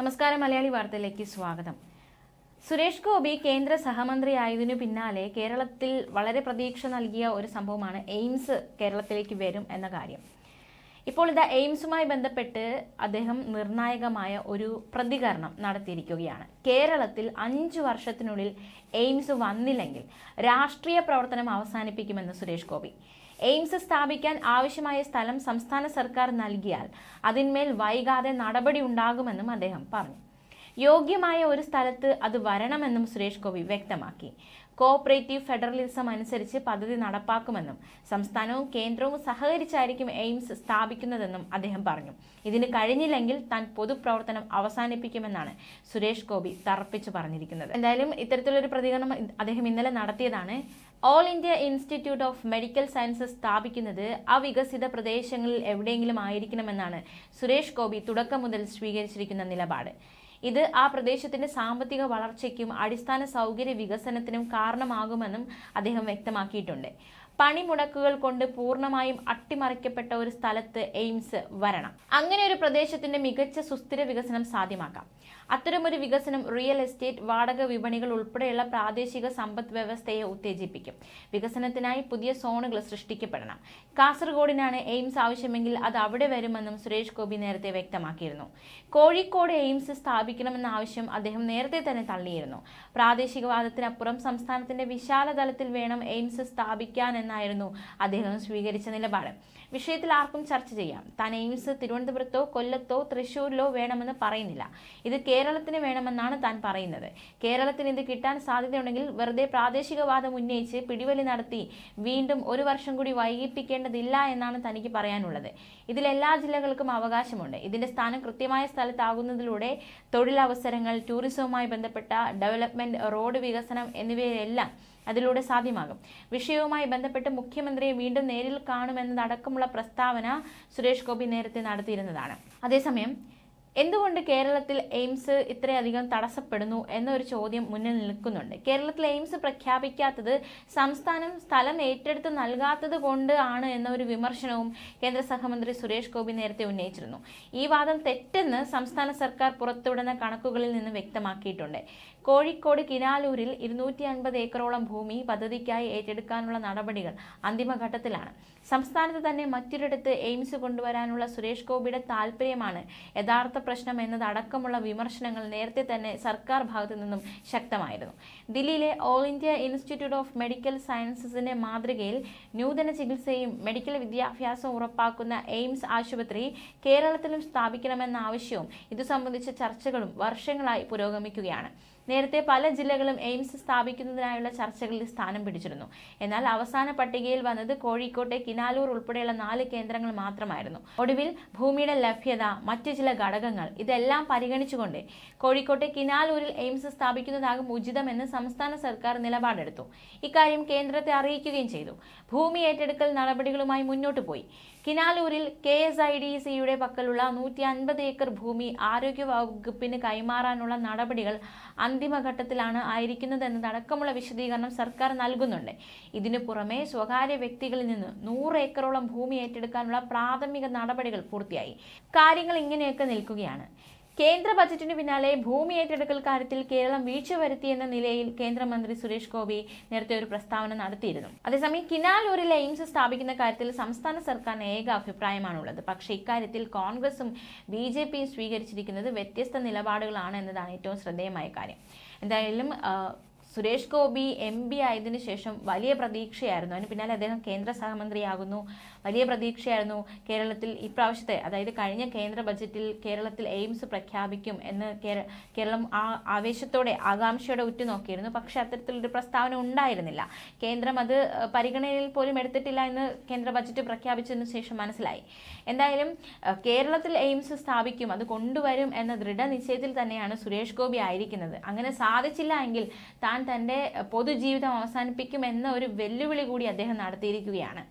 നമസ്കാരം മലയാളി വാർത്തയിലേക്ക് സ്വാഗതം. സുരേഷ് ഗോപി കേന്ദ്ര സഹമന്ത്രിയായതിനു പിന്നാലെ കേരളത്തിൽ വളരെ പ്രതീക്ഷ നൽകിയ ഒരു സംഭവമാണ് എയിംസ് കേരളത്തിലേക്ക് വരും എന്ന കാര്യം. ഇപ്പോൾ ഇതാ എയിംസുമായി ബന്ധപ്പെട്ട് അദ്ദേഹം നിർണായകമായ ഒരു പ്രതികരണം നടത്തിയിരിക്കുകയാണ്. കേരളത്തിൽ അഞ്ചു വർഷത്തിനുള്ളിൽ എയിംസ് വന്നില്ലെങ്കിൽ രാഷ്ട്രീയ പ്രവർത്തനം അവസാനിപ്പിക്കുമെന്ന് സുരേഷ് ഗോപി. എയിംസ് സ്ഥാപിക്കാൻ ആവശ്യമായ സ്ഥലം സംസ്ഥാന സർക്കാർ നൽകിയാൽ അതിന്മേൽ വൈകാതെ നടപടി ഉണ്ടാകുമെന്നും അദ്ദേഹം പറഞ്ഞു. യോഗ്യമായ ഒരു സ്ഥലത്ത് അത് വരണമെന്നും സുരേഷ് ഗോപി വ്യക്തമാക്കി. കോഓപ്പറേറ്റീവ് ഫെഡറലിസം അനുസരിച്ച് പദ്ധതി നടപ്പാക്കുമെന്നും സംസ്ഥാനവും കേന്ദ്രവും സഹകരിച്ചായിരിക്കും എയിംസ് സ്ഥാപിക്കുന്നതെന്നും അദ്ദേഹം പറഞ്ഞു. ഇതിന് കഴിഞ്ഞില്ലെങ്കിൽ താൻ പൊതുപ്രവർത്തനം അവസാനിപ്പിക്കുമെന്നാണ് സുരേഷ് ഗോപി തറപ്പിച്ചു പറഞ്ഞിരിക്കുന്നത്. എന്തായാലും ഇത്തരത്തിലൊരു പ്രതികരണം അദ്ദേഹം ഇന്നലെ നടത്തിയതാണ്. All India institute of medical sciences സ്ഥാപിക്കുന്നത് അവികസിത പ്രദേശങ്ങളിൽ എവിടെയെങ്കിലും ആയിരിക്കണമെന്നാണ് സുരേഷ് ഗോപി തുടക്കം മുതൽ സ്വീകരിച്ചിരിക്കുന്ന നിലപാട്. ഇത് ആ പ്രദേശത്തിന്റെ സാമ്പത്തിക വളർച്ചയ്ക്കും അടിസ്ഥാന സൗകര്യ വികസനത്തിനും കാരണമാകുമെന്നും അദ്ദേഹം വ്യക്തമാക്കിയിട്ടുണ്ട്. പണിമുടക്കുകൾ കൊണ്ട് പൂർണമായും അട്ടിമറിക്കപ്പെട്ട ഒരു സ്ഥലത്ത് എയിംസ് വരണം. അങ്ങനെ ഒരു പ്രദേശത്തിന്റെ മികച്ച സുസ്ഥിര വികസനം സാധ്യമാക്കാം. അത്തരമൊരു വികസനം റിയൽ എസ്റ്റേറ്റ് വാടക വിപണികൾ ഉൾപ്പെടെയുള്ള പ്രാദേശിക സമ്പദ് വ്യവസ്ഥയെ ഉത്തേജിപ്പിക്കും. വികസനത്തിനായി പുതിയ സോണുകൾ സൃഷ്ടിക്കപ്പെടണം. കാസർഗോഡിനാണ് എയിംസ് ആവശ്യമെങ്കിൽ അത് അവിടെ വരുമെന്നും സുരേഷ് ഗോപി നേരത്തെ വ്യക്തമാക്കിയിരുന്നു. കോഴിക്കോട് എയിംസ് സ്ഥാപിക്കണമെന്ന ആവശ്യം അദ്ദേഹം നേരത്തെ തന്നെ തള്ളിയിരുന്നു. പ്രാദേശികവാദത്തിനപ്പുറം സംസ്ഥാനത്തിന്റെ വിശാല തലത്തിൽ വേണം എയിംസ് സ്ഥാപിക്കാൻ എന്നായിരുന്നു അദ്ദേഹം സ്വീകരിച്ച നിലപാട്. വിഷയത്തിൽ ആർക്കും ചർച്ച ചെയ്യാം. താൻ എയിംസ് തിരുവനന്തപുരത്തോ കൊല്ലത്തോ തൃശൂരിലോ വേണമെന്ന് പറയുന്നില്ല. ഇത് കേരളത്തിന് വേണമെന്നാണ് താൻ പറയുന്നത്. കേരളത്തിന് ഇത് കിട്ടാൻ സാധ്യതയുണ്ടെങ്കിൽ വെറുതെ പ്രാദേശികവാദം ഉന്നയിച്ച് പിടിവലി നടത്തി വീണ്ടും ഒരു വർഷം കൂടി വൈകിപ്പിക്കേണ്ടതില്ല എന്നാണ് തനിക്ക് പറയാനുള്ളത്. ഇതിൽ എല്ലാ ജില്ലകൾക്കും അവകാശമുണ്ട്. ഇതിന്റെ സ്ഥാനം കൃത്യമായ സ്ഥലത്താകുന്നതിലൂടെ തൊഴിലവസരങ്ങൾ ടൂറിസവുമായി ബന്ധപ്പെട്ട ഡെവലപ്മെന്റ് റോഡ് വികസനം എന്നിവയെല്ലാം അതിലൂടെ സാധ്യമാകും. വിഷയവുമായി ബന്ധപ്പെട്ട് മുഖ്യമന്ത്രിയെ വീണ്ടും നേരിൽ കാണുമെന്നതടക്കമുള്ള പ്രസ്താവന സുരേഷ് ഗോപി നേരത്തെ നടത്തിയിരുന്നതാണ്. അതേസമയം എന്തുകൊണ്ട് കേരളത്തിൽ എയിംസ് ഇത്രയധികം തടസ്സപ്പെടുന്നു എന്നൊരു ചോദ്യം മുന്നിൽ നിൽക്കുന്നുണ്ട്. കേരളത്തിൽ എയിംസ് പ്രഖ്യാപിക്കാത്തത് സംസ്ഥാനം സ്ഥലം ഏറ്റെടുത്ത് നൽകാത്തത് കൊണ്ട് ആണ് എന്നൊരു വിമർശനവും കേന്ദ്ര സഹമന്ത്രി സുരേഷ് ഗോപി നേരത്തെ ഉന്നയിച്ചിരുന്നു. ഈ വാദം തെറ്റെന്ന് സംസ്ഥാന സർക്കാർ പുറത്തുവിടുന്ന കണക്കുകളിൽ നിന്ന് വ്യക്തമാക്കിയിട്ടുണ്ട്. കോഴിക്കോട് കിനാലൂരിൽ ഇരുന്നൂറ്റി അൻപത് ഏക്കറോളം ഭൂമി പദ്ധതിക്കായി ഏറ്റെടുക്കാനുള്ള നടപടികൾ അന്തിമഘട്ടത്തിലാണ്. സംസ്ഥാനത്ത് തന്നെ മറ്റൊരിടത്ത് എയിംസ് കൊണ്ടുവരാനുള്ള സുരേഷ് ഗോപിയുടെ താല്പര്യമാണ് യഥാർത്ഥ പ്രശ്നം എന്നതടക്കമുള്ള വിമർശനങ്ങൾ നേരത്തെ തന്നെ സർക്കാർ ഭാഗത്തു നിന്നും ശക്തമായിരുന്നു. ദില്ലിയിലെ all India institute of medical സയൻസസിന്റെ മാതൃകയിൽ നൂതന ചികിത്സയും മെഡിക്കൽ വിദ്യാഭ്യാസവും ഉറപ്പാക്കുന്ന എയിംസ് ആശുപത്രി കേരളത്തിലും സ്ഥാപിക്കണമെന്ന ആവശ്യവും ഇതു സംബന്ധിച്ച ചർച്ചകളും വർഷങ്ങളായി പുരോഗമിക്കുകയാണ്. നേരത്തെ പല ജില്ലകളും എയിംസ് സ്ഥാപിക്കുന്നതിനായുള്ള ചർച്ചകളിൽ സ്ഥാനം പിടിച്ചിരുന്നു. എന്നാൽ അവസാന പട്ടികയിൽ വന്നത് കോഴിക്കോട്ടെ കിനാലൂർ ഉൾപ്പെടെയുള്ള നാല് കേന്ദ്രങ്ങൾ മാത്രമായിരുന്നു. ഒടുവിൽ ഭൂമിയുടെ ലഭ്യത മറ്റു ചില ഘടകങ്ങൾ ഇതെല്ലാം പരിഗണിച്ചുകൊണ്ട് കോഴിക്കോട്ടെ കിനാലൂരിൽ എയിംസ് സ്ഥാപിക്കുന്നതാകും ഉചിതമെന്ന് സംസ്ഥാന സർക്കാർ നിലപാടെടുത്തു. ഇക്കാര്യം കേന്ദ്രത്തെ അറിയിക്കുകയും ചെയ്തു. ഭൂമി ഏറ്റെടുക്കൽ നടപടികളുമായി മുന്നോട്ടു പോയി. കിനാലൂരിൽ കെ എസ് ഐ ഡി സിയുടെ പക്കലുള്ള നൂറ്റി അൻപത് ഏക്കർ ഭൂമി ആരോഗ്യ വകുപ്പിന് കൈമാറാനുള്ള നടപടികൾ അന്തിമഘട്ടത്തിലാണ് ആയിരിക്കുന്നത് എന്നതടക്കമുള്ള വിശദീകരണം സർക്കാർ നൽകുന്നുണ്ട്. ഇതിനു പുറമെ സ്വകാര്യ വ്യക്തികളിൽ നിന്ന് നൂറ് ഏക്കറോളം ഭൂമി ഏറ്റെടുക്കാനുള്ള പ്രാഥമിക നടപടികൾ പൂർത്തിയായി. കാര്യങ്ങൾ ഇങ്ങനെയൊക്കെ നിൽക്കുകയാണ്. കേന്ദ്ര ബജറ്റിന് പിന്നാലെ ഭൂമി ഏറ്റെടുക്കൽ കാര്യത്തിൽ കേരളം വീഴ്ച വരുത്തിയെന്ന നിലയിൽ കേന്ദ്രമന്ത്രി സുരേഷ് ഗോപി നേരത്തെ ഒരു പ്രസ്താവന നടത്തിയിരുന്നു. അതേസമയം കിനാലൂരിലെ എയിംസ് സ്ഥാപിക്കുന്ന കാര്യത്തിൽ സംസ്ഥാന സർക്കാരിന് ഏക അഭിപ്രായമാണുള്ളത്. പക്ഷേ ഇക്കാര്യത്തിൽ കോൺഗ്രസും ബി ജെ പിയും സ്വീകരിച്ചിരിക്കുന്നത് വ്യത്യസ്ത നിലപാടുകളാണ് എന്നതാണ് ഏറ്റവും ശ്രദ്ധേയമായ കാര്യം. എന്തായാലും സുരേഷ് ഗോപി എം പി ആയതിനു ശേഷം വലിയ പ്രതീക്ഷയായിരുന്നു. അതിന് പിന്നാലെ അദ്ദേഹം കേന്ദ്ര സഹമന്ത്രിയാകുന്നു. വലിയ പ്രതീക്ഷയായിരുന്നു കേരളത്തിൽ ഇപ്രാവശ്യത്തെ അതായത് കഴിഞ്ഞ കേന്ദ്ര ബജറ്റിൽ കേരളത്തിൽ എയിംസ് പ്രഖ്യാപിക്കും എന്ന് കേരളം ആ ആവേശത്തോടെ ആകാംക്ഷയോടെ ഉറ്റുനോക്കിയിരുന്നു. പക്ഷേ അത്തരത്തിലൊരു പ്രസ്താവന ഉണ്ടായിരുന്നില്ല. കേന്ദ്രം അത് പരിഗണനയിൽ പോലും എടുത്തിട്ടില്ല എന്ന് കേന്ദ്ര ബജറ്റ് പ്രഖ്യാപിച്ചതിന് ശേഷം മനസ്സിലായി. എന്തായാലും കേരളത്തിൽ എയിംസ് സ്ഥാപിക്കും അത് കൊണ്ടുവരും എന്ന ദൃഢനിശ്ചയത്തിൽ തന്നെയാണ് സുരേഷ് ഗോപി ആയിരിക്കുന്നത്. അങ്ങനെ സാധിച്ചില്ല എങ്കിൽ താൻ തന്റെ പൊതുജീവിതം അവസാനിപ്പിക്കും എന്ന ഒരു വെല്ലുവിളി കൂടി അദ്ദേഹം നടത്തിയിരിക്കുകയാണ്.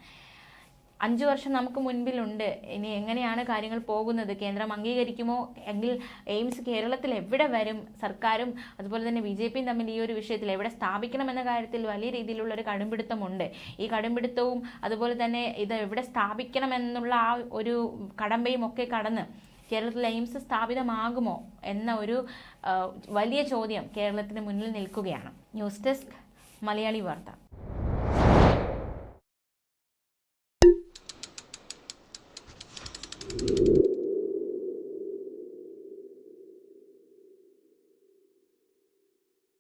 അഞ്ചു വർഷം നമുക്ക് മുൻപിലുണ്ട്. ഇനി എങ്ങനെയാണ് കാര്യങ്ങൾ പോകുന്നത്? കേന്ദ്രം അംഗീകരിക്കുമോ? എങ്കിൽ എയിംസ് കേരളത്തിൽ എവിടെ വരും? സർക്കാരും അതുപോലെ തന്നെ ബി ജെ പിയും തമ്മിൽ ഈ ഒരു വിഷയത്തിൽ എവിടെ സ്ഥാപിക്കണമെന്ന കാര്യത്തിൽ വലിയ രീതിയിലുള്ള ഒരു കടുംപിടുത്തമുണ്ട്. ഈ കടുംപിടുത്തവും അതുപോലെ തന്നെ ഇത് എവിടെ സ്ഥാപിക്കണമെന്നുള്ള ആ ഒരു കടമ്പയും ഒക്കെ കടന്ന് കേരളത്തിൽ എയിംസ് സ്ഥാപിതമാകുമോ എന്ന ഒരു വലിയ ചോദ്യം കേരളത്തിന് മുന്നിൽ നിൽക്കുകയാണ്. ന്യൂസ് ഡെസ്ക് മലയാളി വാർത്ത.